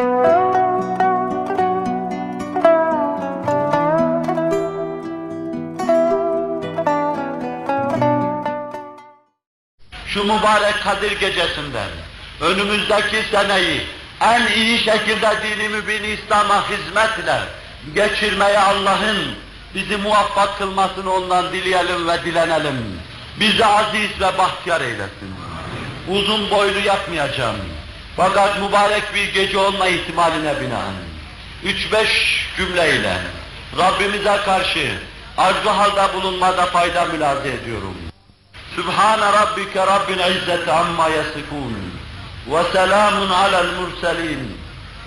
Şu mübarek Kadir gecesinden önümüzdeki seneyi en iyi şekilde dini mübin İslam'a hizmetle geçirmeye Allah'ın bizi muvaffak kılmasını ondan dileyelim ve dilenelim. Bizi aziz ve bahtiyar eylesin. Uzun boylu yapmayacağım. Fakat mübarek bir gece olma ihtimaline binaen. Üç beş cümleyle Rabbimize karşı arzu halde bulunmada fayda mülaze ediyorum. Sübhane rabbike rabbil izzeti amma yasifun. Ve selamun alel murselin.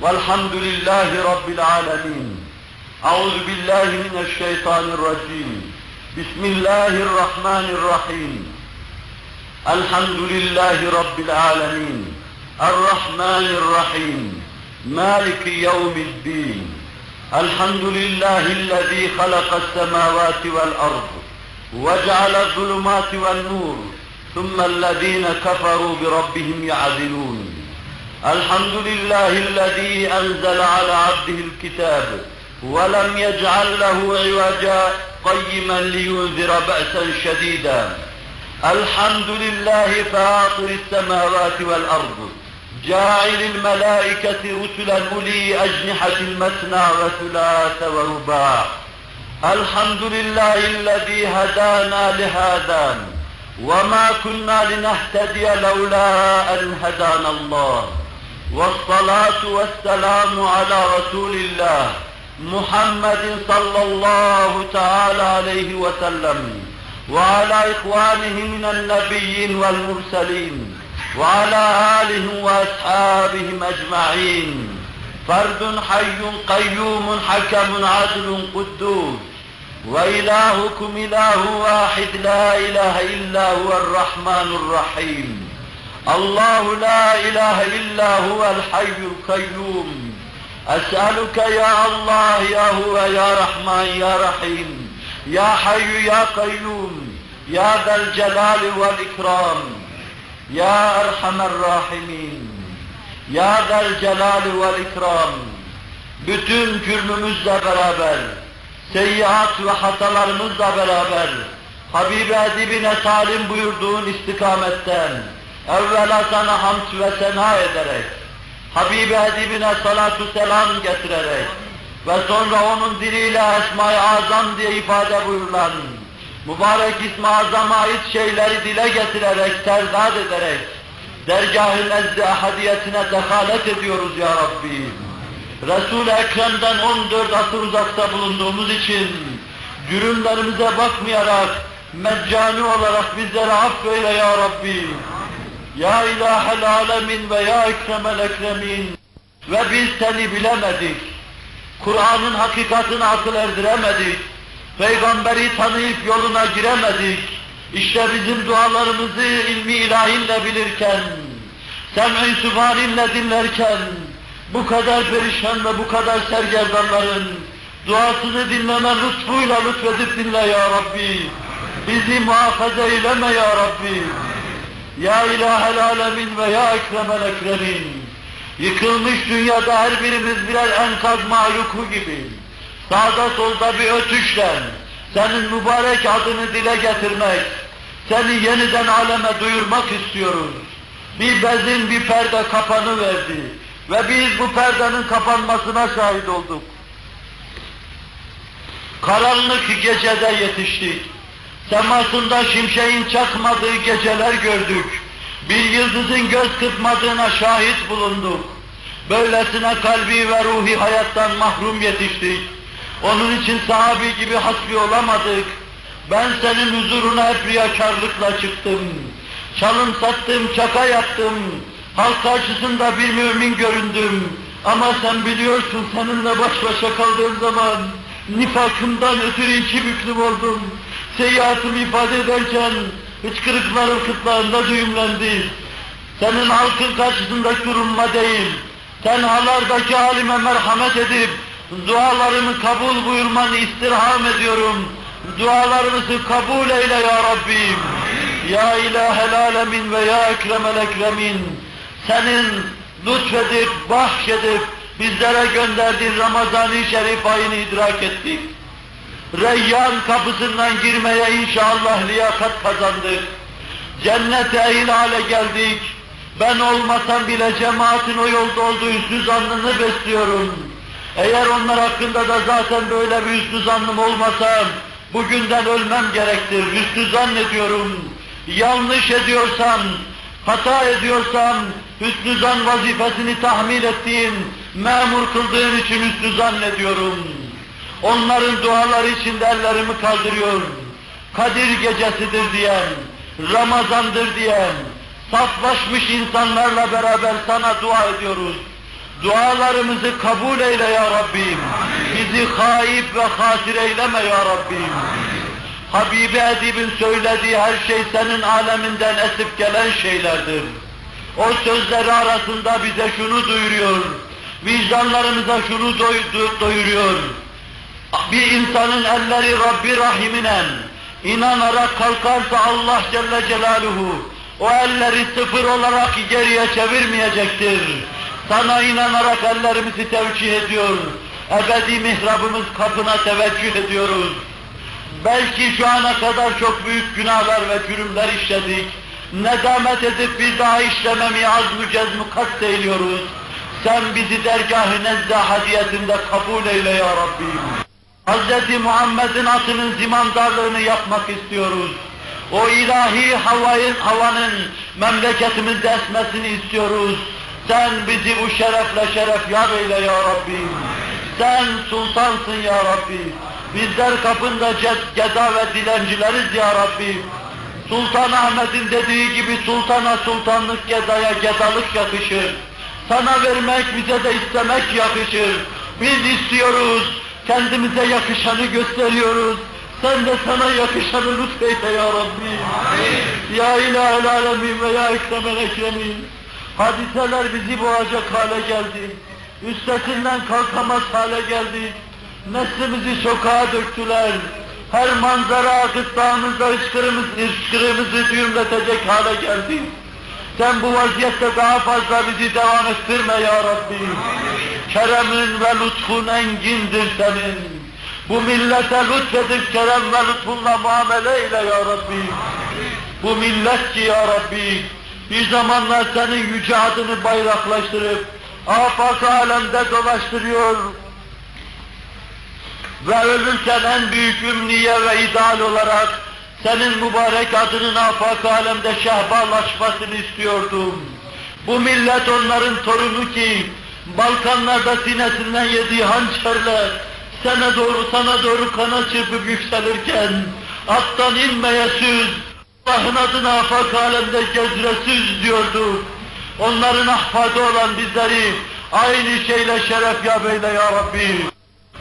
Velhamdülillahi rabbil alemin. Euzu billahi mineşşeytanirracim. Bismillahirrahmanirrahim. Elhamdülillahi rabbil alemin. Errahmanirrahim. Maliki yevmiddin. Elhamdülillahi'llezî halaka'as-semâvâti vel-ard. وجعل الظلمات والنور ثم الذين كفروا بربهم يعدلون الحمد لله الذي أنزل على عبده الكتاب ولم يجعل له عوجا قيما لينذر بأسا شديدا الحمد لله فاطر السماوات والأرض جاعل الملائكة رسلا أولي أجنحة مثنى وثلاث ورباع. الحمد لله الذي هدانا لهذا وما كنا لنهتدي لولا أن هدانا الله. والصلاة والسلام على رسول الله محمد صلى الله تعالى عليه وسلم وعلى إخوانه من النبيين والمرسلين. وعلى آلهم وأصحابهم أجمعين. فرد حي قيوم حكم عدل قدوس. وإلهكم إله واحد لا إله إلا هو الرحمن الرحيم. الله لا إله إلا هو الحي القيوم. أسألك يا الله يا هو يا رحمن يا رحيم. يا حي يا قيوم. يا ذا الجلال والإكرام. Ya Erhamer Rahimin, Ya Del Celali Vel İkram, bütün cürmümüzle beraber, seyyiat ve hatalarımızla beraber, Habibi Edibine talim buyurduğun istikametten, evvela sana hamd ve sena ederek, Habibi Edibine salatu selam getirerek ve sonra onun diliyle Esma-i Azam diye ifade buyurulan, mübarek İsmi Azam'a ait şeyleri dile getirerek, terzat ederek, dergâh-ı nezd-i ahadiyetine dehalet ediyoruz ya Rabbi. Resul-i Ekrem'den 14 asır uzakta bulunduğumuz için cürümlerimize bakmayarak meccani olarak bizleri affeyle ya Rabbi. Ya ilahel alemin ve ya ekremel ekremin ve biz seni bilemedik. Kur'an'ın hakikatini akıl erdiremedik. Peygamberi tanıyıp yoluna giremedik. İşte bizim dualarımızı ilmi ilahinle bilirken, sem-i sübhaninle dinlerken, bu kadar perişan ve bu kadar sergerdanların duasını dinleme lütfuyla lütfedip dinle ya Rabbi. Bizi muhafaza eyleme ya Rabbi. Ya ilahel alemin ve ya ekremel ekremin. Yıkılmış dünyada her birimiz birer enkaz mahluku gibi, sağda solda bir ötüşle, senin mübarek adını dile getirmek, seni yeniden aleme duyurmak istiyoruz. Bir bezin bir perde kapanı verdi ve biz bu perdenin kapanmasına şahit olduk. Karanlık gecede yetiştik. Semasında şimşeğin çakmadığı geceler gördük. Bir yıldızın göz kırpmadığına şahit bulunduk. Böylesine kalbi ve ruhi hayattan mahrum yetiştik. Onun için sahabi gibi hasbi olamadık. Ben senin huzuruna hep riyakarlıkla çıktım. Çalım sattım, çaka yaptım. Halk karşısında bir mümin göründüm. Ama sen biliyorsun seninle baş başa kaldığım zaman nifakımdan ötürü iki büklüm oldum. Seyyiatımı ifade ederken hıçkırıklarım kıtlarında düğümlendi. Senin halkın karşısında durulma değil, tenhalardaki halime merhamet edip dualarımı kabul buyurmanı istirham ediyorum. Dualarımızı kabul eyle ya Rabbim. Ya ilahel alemin ve ya ekremel ekremin. Senin lütfedip, bahşedip, bizlere gönderdiğin Ramazan-ı Şerif ayını idrak ettik. Reyyan kapısından girmeye inşallah liyakat kazandık. Cennete ehil hale geldik. Ben olmasam bile cemaatin o yolda olduğu üstü zannını besliyorum. Eğer onlar hakkında da zaten böyle bir üstü zannım olmasa, bugünden ölmem gerektir. Üstü zannediyorum. Yanlış ediyorsam, hata ediyorsam, hüsnü zan vazifesini tahmin ettiğin, memur kıldığın için üstü zannediyorum. Onların duaları içinde ellerimi kaldırıyor. Kadir gecesidir diyen, Ramazandır diyen, saflaşmış insanlarla beraber sana dua ediyoruz. Dualarımızı kabul eyle ya Rabbim. Bizi haip ve hasir eyleme ya Rabbim. Habibi Edib'in söylediği her şey senin aleminden esip gelen şeylerdir. O sözleri arasında bize şunu duyuruyor, vicdanlarımıza şunu doy doyuruyor. Bir insanın elleri Rabbi Rahim'ine inanarak kalkarsa Allah Celle Celaluhu o elleri sıfır olarak geriye çevirmeyecektir. Sana inanarak ellerimizi tevcih ediyor. Ebedi mihrabımız kapına teveccüh ediyoruz. Belki şu ana kadar çok büyük günahlar ve cürümler işledik. Nedamet edip bir daha işlememeye azmü cezmü kasteyliyoruz. Sen bizi dergah-ı hadiyetinde kabul eyle ya Rabbi. Hz. Muhammed'in atının zimandarlığını yapmak istiyoruz. O ilahi havayın, havanın memleketimizde esmesini istiyoruz. Sen bizi bu şerefle şeref yar eyle ya Rabbi. Sen sultansın ya Rabbi. Bizler kapında geda ve dilencileriz ya Rabbi. Sultan Ahmet'in dediği gibi sultana sultanlık, gedaya gedalık yakışır. Sana vermek, bize de istemek yakışır. Biz istiyoruz, kendimize yakışanı gösteriyoruz. Sen de sana yakışanı lütfeyle ya Rabbi. Amin. Ya ilahel alemin ve ya ekremel ekremin. Hadiseler bizi boğacak hale geldi. Üstesinden kalkamaz hale geldik. Neslimizi sokağa döktüler. Her manzara gırtlağımızda ışkırımız, ışkırımızı düğümletecek hale geldi. Sen bu vaziyette daha fazla bizi devam ettirme ya Rabbi. Keremin ve lütfun engindir senin. Bu millete lütfedip kerem ve lütfunla muamele eyle ya Rabbi. Bu millet ki ya Rabbi, bir zamanlar senin yüce adını bayraklaştırıp, afak alemde dolaştırıyor, ve ölürken en büyük ümniye ve ideal olarak senin mübarek adının afak alemde şehbalaşmasını istiyordum. Bu millet onların torunu ki Balkanlarda sinesinden yediği hançerle sana doğru sana doğru kana çırpıp yükselirken attan inmeye süz, Allah'ın adına afak alemde gezresüz diyordu. Onların ahfadı olan bizleri aynı şeyle şeref ya beyle ya Rabbi.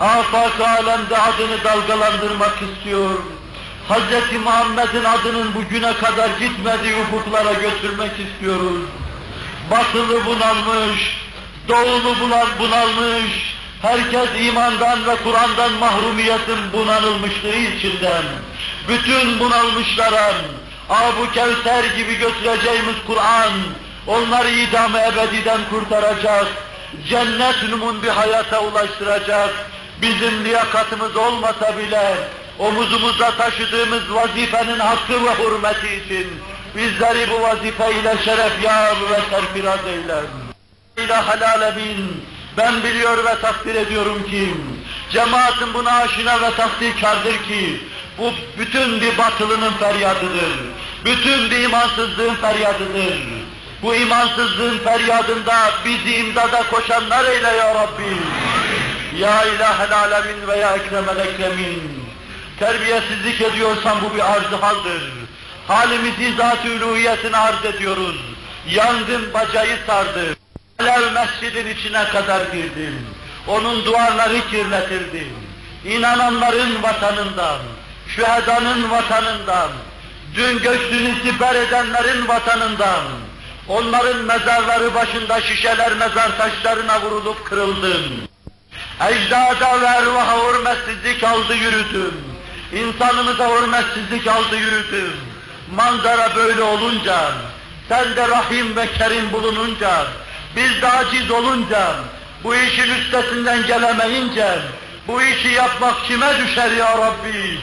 Afak alemde adını dalgalandırmak istiyor. Hz. Muhammed'in adının bugüne kadar gitmediği ufuklara götürmek istiyoruz. Batılı bunalmış, doğulu bunalmış, herkes imandan ve Kur'an'dan mahrumiyetin bunalılmışlığı içinden. Bütün bunalmışlara Abu Kevser gibi götüreceğimiz Kur'an, onları idam ebediden kurtaracak, cennet numun bir hayata ulaştıracak, bizim liyakatımız olmasa bile omuzumuzda taşıdığımız vazifenin hakkı ve hürmeti için bizleri bu vazife ile şeref yâr ve serfiraz eyler. İlahel alemin, ben biliyor ve takdir ediyorum ki, cemaatin buna aşina ve takdirkardır ki, bu bütün bir batılının feryadıdır. Bütün bir imansızlığın feryadıdır. Bu imansızlığın feryadında bizi imdada koşanlar eyle ya Rabbi. Ya ilahel alemin ve ya ekremel ekremin. Terbiyesizlik ediyorsan bu bir arz haldir. Halimizi zat-ı uluhiyetine arz ediyoruz. Yangın bacayı sardı. Alev mescidin içine kadar girdim. Onun duvarları kirletildi. İnananların vatanından, şühedanın vatanından, dün göçtüğünü siper edenlerin vatanından, onların mezarları başında şişeler mezar taşlarına vurulup kırıldım. Ecdada ve ervaha hürmetsizlik aldı yürüdüm. İnsanımıza hürmetsizlik aldı yürüdüm. Manzara böyle olunca, sen de rahim ve kerim bulununca, biz de aciz olunca, Bu işin üstesinden gelemeyince, bu işi yapmak kime düşer ya Rabbi?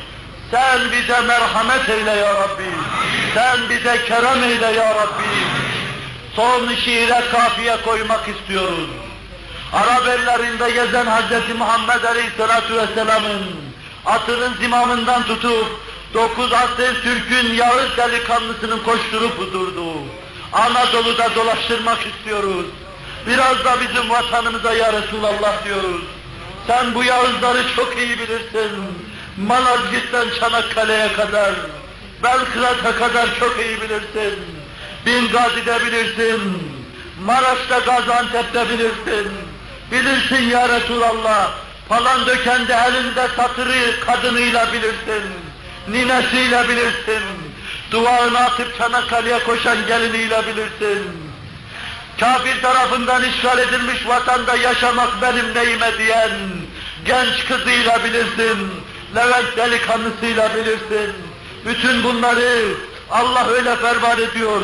Sen bize merhamet eyle ya Rabbi. Sen bize kerem eyle ya Rabbi. Son şiire kafiye koymak istiyoruz. Arap ellerinde gezen Hz. Muhammed Aleyhisselatü Vesselam'ın atının zimamından tutup dokuz asır Türk'ün Yağız delikanlısının koşturup durduğu Anadolu'da dolaştırmak istiyoruz. Biraz da bizim vatanımıza ya Resulallah diyoruz. Sen bu Yağızları çok iyi bilirsin. Malazgirt'ten Çanakkale'ye kadar, Belgrad'a kadar çok iyi bilirsin. Bingazi'de bilirsin, Maraş'ta Gaziantep'te bilirsin. Bilirsin ya Resulallah, falan dökende elinde satırı kadınıyla bilirsin. Ninesiyle bilirsin. Duvarını atıp Çanakkale'ye koşan geliniyle bilirsin. Kafir tarafından işgal edilmiş vatanda yaşamak benim neyime diyen genç kızıyla bilirsin. Levent delikanlısıyla bilirsin. Bütün bunları Allah öyle ferman ediyor.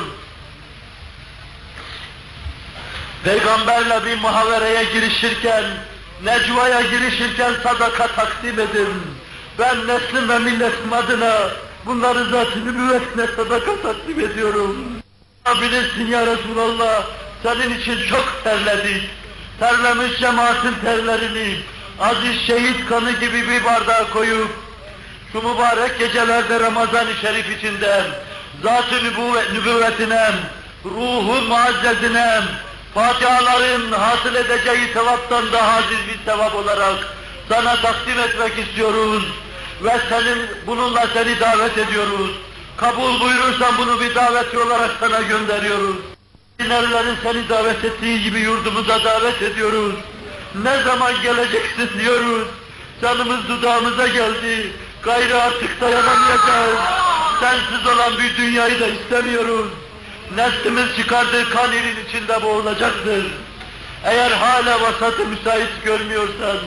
Peygamberle bir muhavereye girişirken, necvaya girişirken sadaka takdim edin. Ben neslim ve milletim adına bunları zat-ı nübüvvetine sadaka takdim ediyorum. Bilirsin ya Resulallah, senin için çok terledik. Terlemiş cemaatin terlerini, aziz şehit kanı gibi bir bardağa koyup, şu mübarek gecelerde Ramazan-ı Şerif içinde, zat-ı nübüvvet, nübüvvetine, ruhu muazzezine, Fatihaların hasıl edeceği sevaptan daha aziz bir sevap olarak sana takdim etmek istiyoruz. Ve senin, bununla seni davet ediyoruz. Kabul buyurursan bunu bir daveti olarak sana gönderiyoruz. Dinlerlerin seni davet ettiği gibi yurdumuza davet ediyoruz. Ne zaman geleceksin diyoruz. Canımız dudağımıza geldi. Gayrı artık dayanamayacağız. Sensiz olan bir dünyayı da istemiyoruz. Neslimiz çıkardığı kan irin içinde boğulacaktır. Eğer hala vasatı müsait görmüyorsan,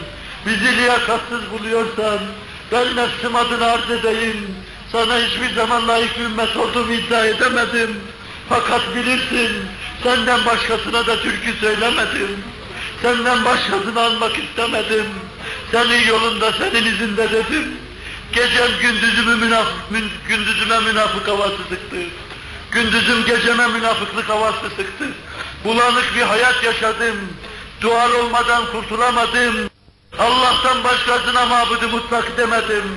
bizi liyakatsız buluyorsan, ben nefsim adına arz edeyim. Sana hiçbir zaman layık ümmet olduğumu iddia edemedim. Fakat bilirsin, senden başkasına da türkü söylemedim. Senden başkasını almak istemedim. Senin yolunda, senin izinde dedim. Gecem gündüzümü münafık, gündüzüme münafık havası sıktı. Gündüzüm geceme münafıklık havası sıktı. Bulanık bir hayat yaşadım. Dual olmadan kurtulamadım. Allah'tan başkasına mabudu mutlak demedim.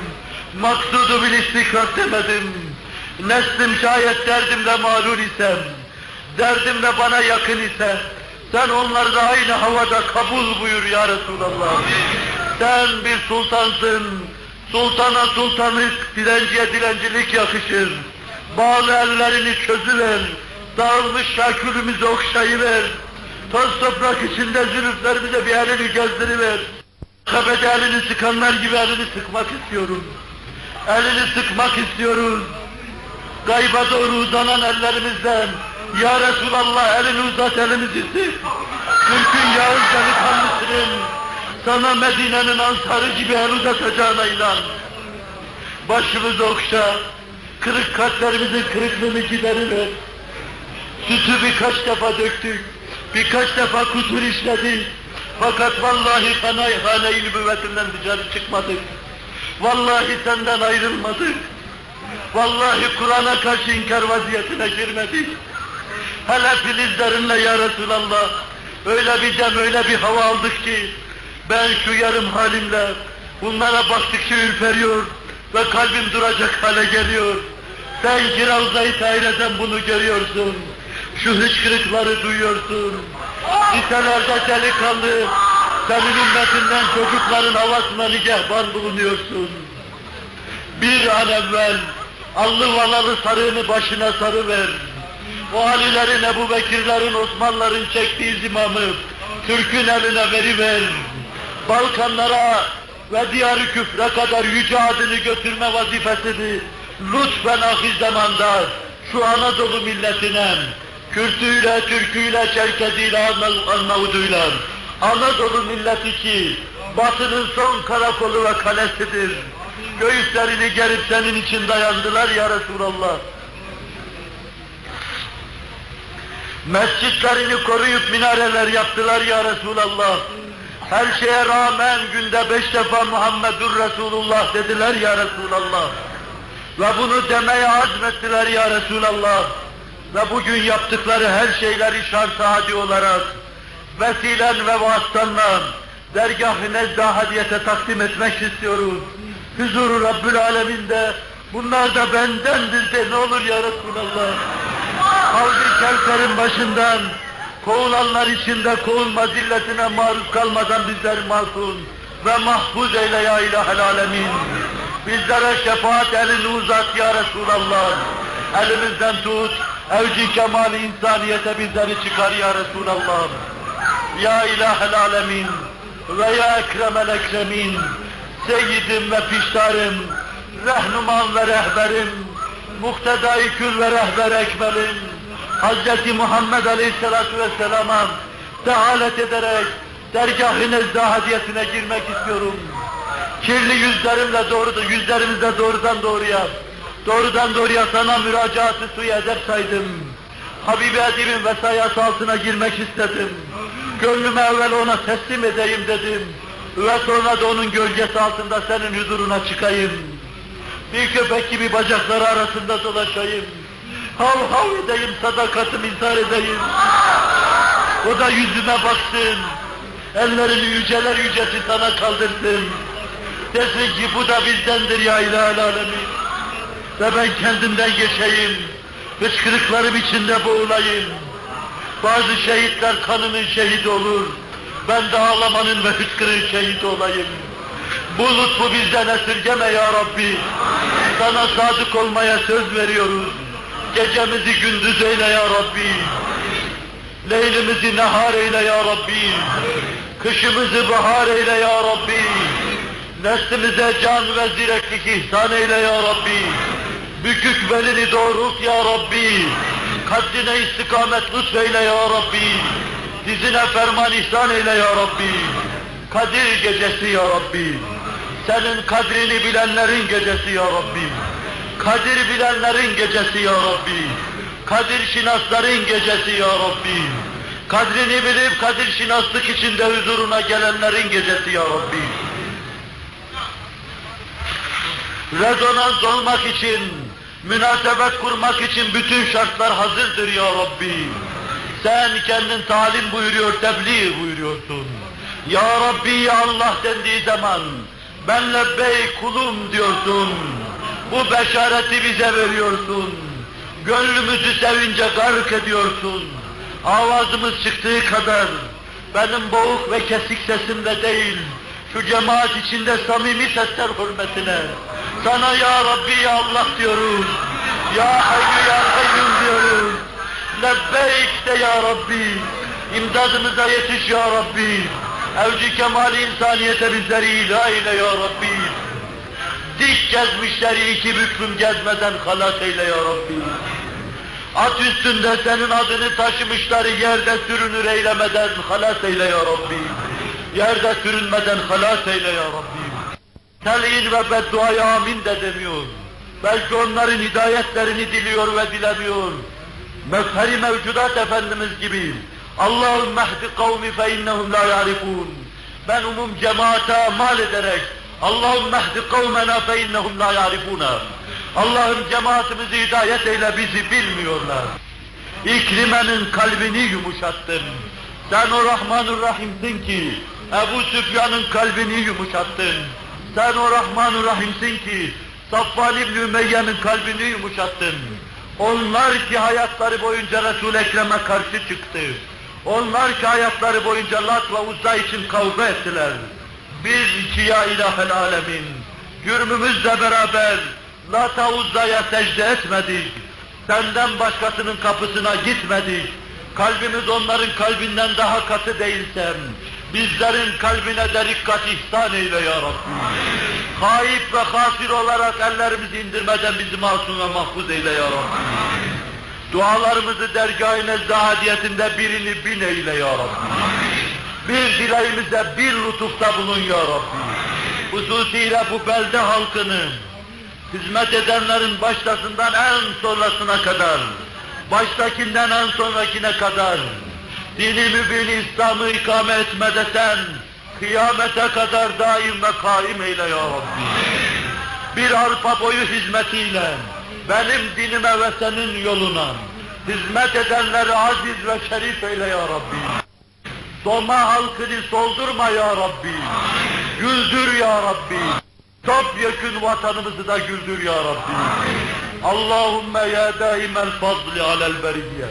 Maksudu bil istikrar demedim. Neslim şayet derdimle mağrur isem, derdimle bana yakın ise, sen onları da aynı havada kabul buyur ya Resulallah. Sen bir sultansın, sultana sultanlık, dilenciye dilencilik yakışır. Bağlı ellerini çözüver, dağılmış şakülümüzü okşayıver. Toz toprak içinde zülüflerimize bir elini gezdiriver. Tepede elini sıkanlar gibi elini sıkmak istiyorum. Elini sıkmak istiyoruz. Gayba doğru uzanan ellerimizden, Ya Resulallah elini uzat elimizi sık. Türk'ün Yağız delikanlısının sana Medine'nin ansarı gibi el uzatacağına inan. Başımızı okşa, kırık kalplerimizin kırıklığını gideriver. Sütü birkaç defa döktük, birkaç defa kusur işledik. Fakat vallahi hane, hane-i nübüvvetinden dışarı çıkmadık. Vallahi senden ayrılmadık. Vallahi Kur'an'a karşı inkar vaziyetine girmedik. Hele filizlerinle ya Resulallah, öyle bir dem, öyle bir hava aldık ki, ben şu yarım halimle bunlara baktıkça ürperiyor ve kalbim duracak hale geliyor. Sen Kiravza-i bunu görüyorsun. Şu hıçkırıkları duyuyorsun. Liselerde delikanlı, senin ümmetinden çocukların havasına nigahban bulunuyorsun. Bir an evvel allı valalı sarığını başına sarıver. O Alilerin, Ebu Bekirlerin, Osmanlıların çektiği zimamı Türk'ün eline veriver. Balkanlara ve diyarı küfre kadar yüce adını götürme vazifesini lütfen ahir zamanda şu Anadolu milletine Kürtüyle, Türküyle, Çerkeziyle, Arnavuduyla Anadolu milleti ki Batı'nın son karakolu ve kalesidir. Göğüslerini gerip senin için dayandılar ya Resulallah. Mescitlerini koruyup minareler yaptılar ya Resulallah. Her şeye rağmen günde beş defa Muhammedur Resulullah dediler ya Resulallah. Ve bunu demeye azmettiler ya Resulallah. Ve bugün yaptıkları her şeyleri şart hadi olarak vesilen ve vasıtanla dergah-ı nezda hadiyete takdim etmek istiyoruz. Huzuru Rabbül Alemin'de bunlar da bendendir de ne olur ya Resulallah. Kalbi Kevser'in başından kovulanlar içinde kovulma zilletine maruz kalmadan bizler masum ve mahfuz eyle ya ilahel alemin. Bizlere şefaat elini uzat ya Resulallah. Elimizden tut, evci kemali insaniyete bizleri çıkar ya Resulallah. Ya ilahel alemin ve ya ekremel ekremin. Seyyidim ve piştarım, rehnuman ve rehberim, muktedai kül ve rehber ekmelim. Hz. Muhammed Aleyhisselatü Vesselam'a dehalet ederek dergah-ı hadiyetine girmek istiyorum. Kirli yüzlerimle doğrudan, yüzlerimizle doğrudan doğruya, doğrudan doğruya sana müracaatı suyu edep saydım. Habibi Edib'in vesayası altına girmek istedim. Gönlümü evvel ona teslim edeyim dedim. Ve sonra da onun gölgesi altında senin huzuruna çıkayım. Bir köpek gibi bacakları arasında dolaşayım. Hav hav edeyim, sadakatimi izhar edeyim. O da yüzüme baksın. Ellerini yüceler yücesi sana kaldırsın. Desin ki bu da bizdendir ya ilahel alemin. Ve ben kendimden geçeyim. Hıçkırıklarım içinde boğulayım. Bazı şehitler kanının şehidi olur. Ben de ağlamanın ve hıçkırığın şehidi olayım. Bu lütfu bizden esirgeme ya Rabbi. Sana sadık olmaya söz veriyoruz. Gecemizi gündüz eyle ya Rabbi. Leylimizi nehar eyle ya Rabbi. Kışımızı bahar eyle ya Rabbi. Neslimize can ve zireklik ihsan eyle ya Rabbi. Bükük belini doğrult ya Rabbi. Kaddine istikamet lütfeyle ya Rabbi. Dizine ferman ihsan eyle ya Rabbi. Kadir gecesi ya Rabbi. Senin kadrini bilenlerin gecesi ya Rabbi. Kadir bilenlerin gecesi ya Rabbi. Kadir şinasların gecesi ya Rabbi. Kadrini bilip kadir şinaslık içinde huzuruna gelenlerin gecesi ya Rabbi. Rezonans olmak için, münasebet kurmak için bütün şartlar hazırdır ya Rabbi. Sen kendin talim buyuruyor, tebliğ buyuruyorsun. Ya Rabbi ya Allah dendiği zaman, ben lebbey kulum diyorsun. Bu beşareti bize veriyorsun. Gönlümüzü sevince gark ediyorsun. Avazımız çıktığı kadar, benim boğuk ve kesik sesimle değil, şu cemaat içinde samimi sesler hürmetine, sana ya Rabbi ya Allah diyoruz, ya Hayyu ya Kayyum diyoruz, lebbeyk de ya Rabbi, imdadımıza yetiş ya Rabbi, evci kemal insaniyete bizleri ilah eyle ya Rabbi, dik gezmişleri iki büklüm gezmeden halas eyle ya Rabbi. At üstünde senin adını taşımışları yerde sürünür eylemeden halas eyle ya Rabbi. Yerde sürünmeden halas eyle ya Rabbi. Telin ve bedduaya amin de demiyor. Belki onların hidayetlerini diliyor ve dilemiyor. Mefheri mevcudat Efendimiz gibi. Allah'ım mehdi kavmi fe innehum la yarifun. Ben umum cemaate mal ederek Allah'ım mehdi kavmena fe innehum la yarifuna. Allah'ım cemaatimizi hidayet eyle bizi bilmiyorlar. İkrimenin kalbini yumuşattın. Sen o Rahmanur Rahim'sin ki Ebu Süfyan'ın kalbini yumuşattın. Sen o Rahmanur Rahim'sin ki Safvan İbni Ümeyye'nin kalbini yumuşattın. Onlar ki hayatları boyunca Resul-i Ekrem'e karşı çıktı. Onlar ki hayatları boyunca Lat ve Uzza için kavga ettiler. Biz iki ya ilahel alemin, cürmümüzle beraber Lat'a Uzza'ya secde etmedik. Senden başkasının kapısına gitmedik. Kalbimiz onların kalbinden daha katı değilsem, bizlerin kalbine de rikkat ihsan eyle ya Rabbi. Kayıp ve hasir olarak ellerimizi indirmeden bizi masum ve mahfuz eyle ya Rabbi. Dualarımızı dergâh-ı nezda hadiyetinde birini bin eyle ya Rabbi. Bir dileğimize bir lütufta bulun ya Rabbi. Hususiyle bu belde halkını, hizmet edenlerin başlasından en sonrasına kadar baştakinden en sonrakine kadar dini mübin İslam'ı ikame etmede sen kıyamete kadar daim ve kaim eyle ya Rabbi. Bir arpa boyu hizmetiyle benim dinime ve senin yoluna hizmet edenleri aziz ve şerif eyle ya Rabbi. Doma halkını soldurma ya Rabbi. Güldür ya Rabbi. Topyekün vatanımızı da güldür ya Rabbi. Allahümme ya daimel fadli alel beriyye.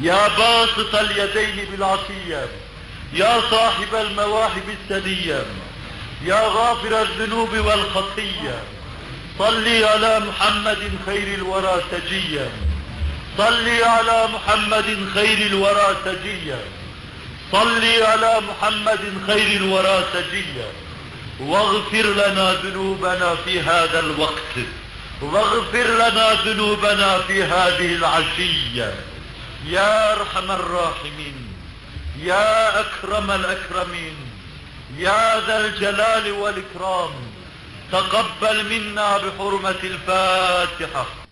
Ya basıtal yedeyni bil atiyye. Ya sahibel mevahibis sediyye. Ya gafirel zunubi vel hatiyye. Salli ala Muhammedin hayril vera seciyye. Salli ala Muhammedin hayril vera seciyye. صل على محمد خير الورى سجيا. واغفر لنا ذنوبنا في هذا الوقت. واغفر لنا ذنوبنا في هذه العشية. يا أرحم الراحمين. يا أكرم الأكرمين. يا ذا الجلال والإكرام. تقبل منا بحرمة الفاتحة.